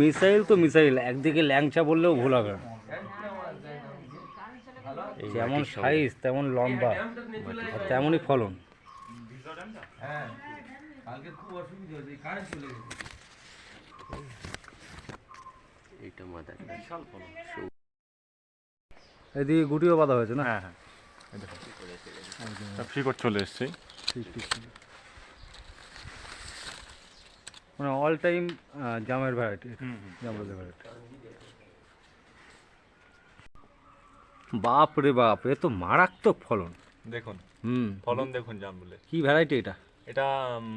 Missile তো missile একদিকে ল্যাংচা বললেও ভুল হবে। এই যেমন সাইজ তেমন লম্বা আর তেমনই ফলন। এদিকে গুটিও বাঁধা হয়েছে না? হ্যাঁ হ্যাঁ চলে এসছে। ঠিক ঠিক ঠিক। মানে অল টাইম জামের ভ্যারাইটি হুম হুম। জামরুলের ভ্যারাইটি বাপ রে বাপ এ তো মারাত্মক ফলন। দেখুন হুম। ফলন দেখুন জামরুলের। কি ভ্যারাইটি এটা? এটা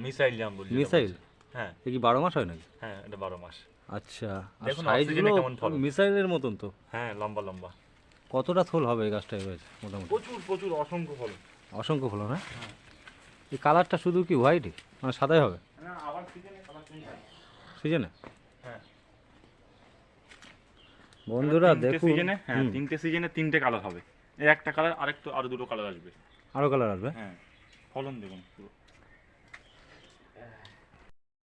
মিসাইল জামরুল মিসাইল? হ্যাঁ। এ কি বারো মাস হয় নাকি? হ্যাঁ এটা বারো মাস। আচ্ছা আর সাইজগুলো কেমন ফলন। মিসাইলের মতন তো। হ্যাঁ লম্বা লম্বা। কতটা থোল হবে এই গাছটায় হয়েছে মোটামুটি? প্রচুর প্রচুর অসংখ্য ফলন। অসংখ্য ফলন হ্যাঁ? এই কালারটা শুধু কি হোয়াইটই মানে সাদাই হবে? না আবার সিজনে? হয়। বন্ধুরা তিনটে দেখুন। সিজনে হ্যাঁ তিনটে সিজনে তিনটে কালার হবে। এই একটা কালার আরেকটু আরও দুটো কালার আসবে। আরও কালার আসবে? হ্যাঁ ফলন দেখুন পুরো।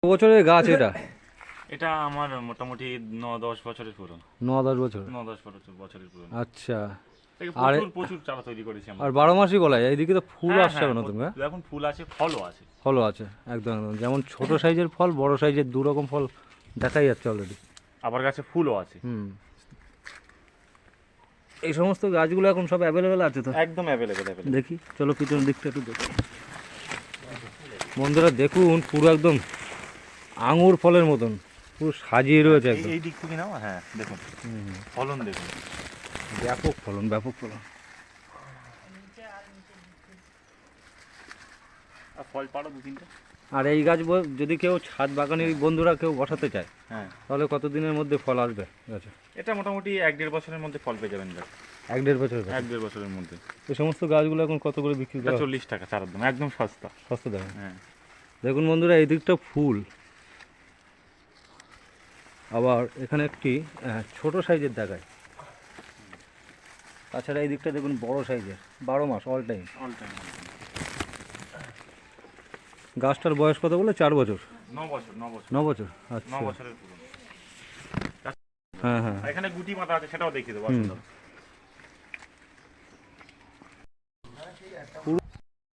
বছরের গাছ এটা। এটা আমার মোটামুটি ন দশ বছরের পুরনো। ন দশ বছর? ন দশ বছর- বছরের পুরনো। আচ্ছা। আর- প্রচুর প্রচুর চারা তৈরি করেছি আমরা। আর বারো মাসই বলা যায় এইদিকে তো ফুল হ্যাঁ, আসছে না নতুন হ্যাঁ? এখন ফুল আছে ফলও আছে। ফলও আছে একদম একদম। যেমন ছোট সাইজের ফল বড় সাইজের দু রকম ফল দেখাই যাচ্ছে অলরেডি আবার গাছে ফুলও আছে। হুম। এই সমস্ত গাছগুলো এখন সব অ্যাভেলেবেল আছে তো? একদম অ্যাভেলেবেল দেখি চলো পিছনের দিকটা একটু দেখি। বন্ধুরা দেখুন পুরো একদম আঙুর ফলের মতন। পুরো সাজিয়ে রয়েছে একদম। এই দিক থেকে নাও হ্যাঁ দেখুন। ফলন দেখুন। ব্যাপক ফলন ব্যাপক ফলন। আর ফল পাড়ো দু তিনটে? আর এই গাছ যদি কেউ ছাদ বাগানের বন্ধুরা কেউ বসাতে চায় হ্যাঁ। তাহলে কতদিনের মধ্যে ফল আসবে গাছে? এটা মোটামুটি এক দেড় বছরের মধ্যে ফল পেয়ে যাবেন গাছ। এক দেড় বছর এক দেড় বছরের মধ্যে। এই সমস্ত গাছগুলো এখন কত করে বিক্রি করা চল্লিশ টাকা চারার দাম একদম সস্তা। সস্তা দেবে হ্যাঁ। দেখুন বন্ধুরা এই দিকটা ফুল। আবার এখানে একটি ছোট সাইজের দেখায়। তাছাড়া এই দিকটা দেখুন বড় সাইজের বারো মাস অল টাইম অল টাইম গাছটার বয়স কত বলে? চার বছর। ন বছর ন বছর। ন বছর ন আচ্ছা বছরের পুরনো। হ্যাঁ হ্যাঁ এখানে গুটি মাথা আছে সেটাও দেখিয়ে দেবো হুম। আসুন দাদা।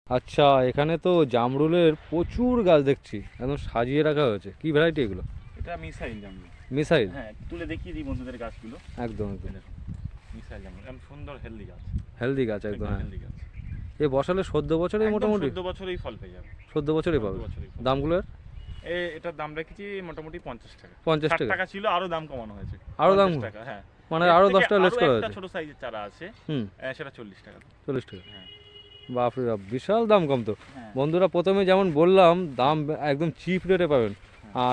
আচ্ছা এখানে তো জামরুলের প্রচুর গাছ দেখছি একদম সাজিয়ে রাখা হয়েছে। কি ভ্যারাইটি এগুলো? এটা মিসাইল জামরুল। মিসাইল? হ্যাঁ তুলে দেখিয়ে দিই বন্ধুদের গাছগুলো। একদম একদম। মিসাইল জামরুল এমন সুন্দর হেলদি গাছ। হেলদি গাছ একদম হ্যাঁ। হেলদি গাছ। এ বসালে চোদ্দ বছরে মোটামুটি? 14 বছরেই ফল পেয়ে যাবে। চোদ্দ বছরই পাবে? 14 বছরেই দামগুলোর এ এটার দাম রেখেছি মোটামুটি পঞ্চাশ টাকা। পঞ্চাশ টাকা? ছিল আরও দাম কমানো হয়েছে। আরও দাম? 50 টাকা হ্যাঁ। মানে আরও থেকে দশ টাকা লেস করা হয়েছে? ছোট সাইজের চারা আছে। হুম। সেটা চল্লিশ টাকা চল্লিশ টাকা? হ্যাঁ। বাপরে বাপ বিশাল দাম কম তো। হ্যাঁ। বন্ধুরা প্রথমে যেমন বললাম দাম একদম চিপ রেটে পাবেন।